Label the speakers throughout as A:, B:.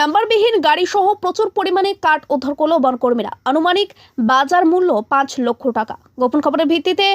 A: নাম্বারবিহীন গাড়ি সহ প্রচুর পরিমাণে কাঠ উদ্ধার করল বনকর্মীরা। আনুমানিক বাজার মূল্য পাঁচ লক্ষ টাকা। গোপন খবরের ভিত্তিতে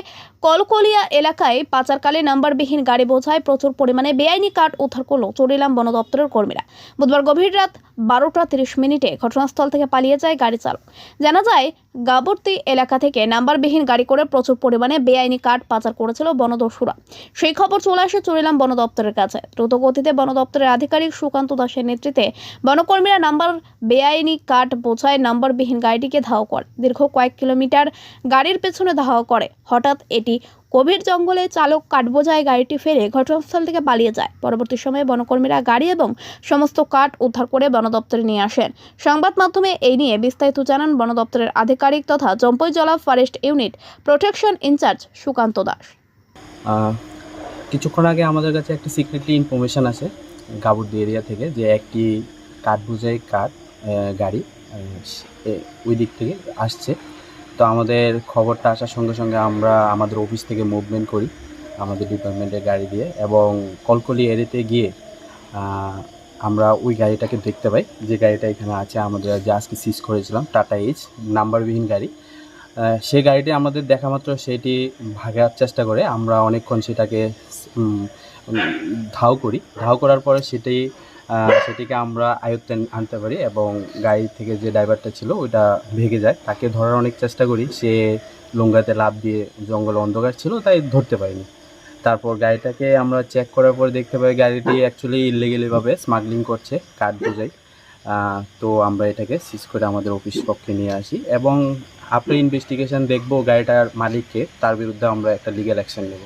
A: কলকলিয়া এলাকায় পাচারকালে নাম্বারবিহীন গাড়ি বোঝায় প্রচুর পরিমাণে বেআইনি কাঠ উদ্ধার করল চরিলাম বন দপ্তরের কর্মীরা। বুধবার গভীর রাত বারোটা তিরিশ মিনিটে ঘটনাস্থল থেকে পালিয়ে যায় গাড়ি চালক। জানা যায়, গাবর্তি এলাকা থেকে নাম্বারবিহীন গাড়ি করে প্রচুর পরিমাণে বেআইনি কাঠ পাচার করেছিল বনদস্যুরা। সেই খবর চলে আসে চরিলাম বন দপ্তরের কাছে। দ্রুত গতিতে বন দপ্তরের আধিকারিক সুকান্ত দাসের নেতৃত্বে বনকর্মীরা নাম্বার বেআইনি কাঠ বোঝায় নাম্বারবিহীন গাড়িটিকে ধাওয়া করে দীর্ঘ কয়েক কিলোমিটার গাড়ির পেছনে ধাওয়া করে। হঠাৎ এটি গভীর জঙ্গলে চালক কাঠ বোঝায় গাড়িটি ফেলে ঘটনাস্থল থেকে পালিয়ে যায়। পরবর্তী সময়ে বনকর্মীরা গাড়ি এবং সমস্ত কাঠ উদ্ধার করে বন দপ্তরে নিয়ে আসেন। সংবাদ মাধ্যমে এই নিয়ে বিস্তারিত জানান বন দপ্তরের আধিকারিক তথা জম্পইজলা forest unit protection in-charge Sukanta Das.
B: কিছুক্ষণ আগে আমাদের কাছে একটি সিক্রেটলি ইনফরমেশান আছে গাবুর্দি এরিয়া থেকে যে একটি কাঠ বোঝাই কাঠ গাড়ি ওই দিক থেকে আসছে। তো আমাদের খবরটা আসার সঙ্গে সঙ্গে আমরা আমাদের অফিস থেকে মুভমেন্ট করি, আমাদের ডিপার্টমেন্টের গাড়ি দিয়ে এবং কলকলি এরিয়াতে গিয়ে আমরা ওই গাড়িটাকে দেখতে পাই। যে গাড়িটা এখানে আছে, আমাদের যে আজকে সিজ করেছিলাম টাটা এইচ নাম্বারবিহীন গাড়ি। সেই গাড়িটি আমাদের দেখা মাত্র সেটি ভাগার চেষ্টা করে, আমরা অনেকক্ষণ সেটাকে ধাও করি। ধাও করার পরে সেটি সেটিকে আমরা আয়ত্তে আনতে পারি এবং গাড়ি থেকে যে ড্রাইভারটা ছিল ওইটা ভেঙে যায়। তাকে ধরার অনেক চেষ্টা করি। সে লঙ্গাতে লাভ দিয়ে জঙ্গল অন্ধকার ছিল, তাই ধরতে পারিনি। তারপর গাড়িটাকে আমরা চেক করার পর দেখতে পাই গাড়িটি অ্যাকচুয়ালি ইলিগেলিভাবে স্মাগলিং করছে কাঠ বোঝাই। তো আমরা এটাকে সিজ করে আমাদের অফিস পক্ষে নিয়ে আসি এবং আফটার ইনভেস্টিগেশন দেখব গাড়িটার মালিককে, তার বিরুদ্ধে আমরা একটা লিগ্যাল অ্যাকশন নেব।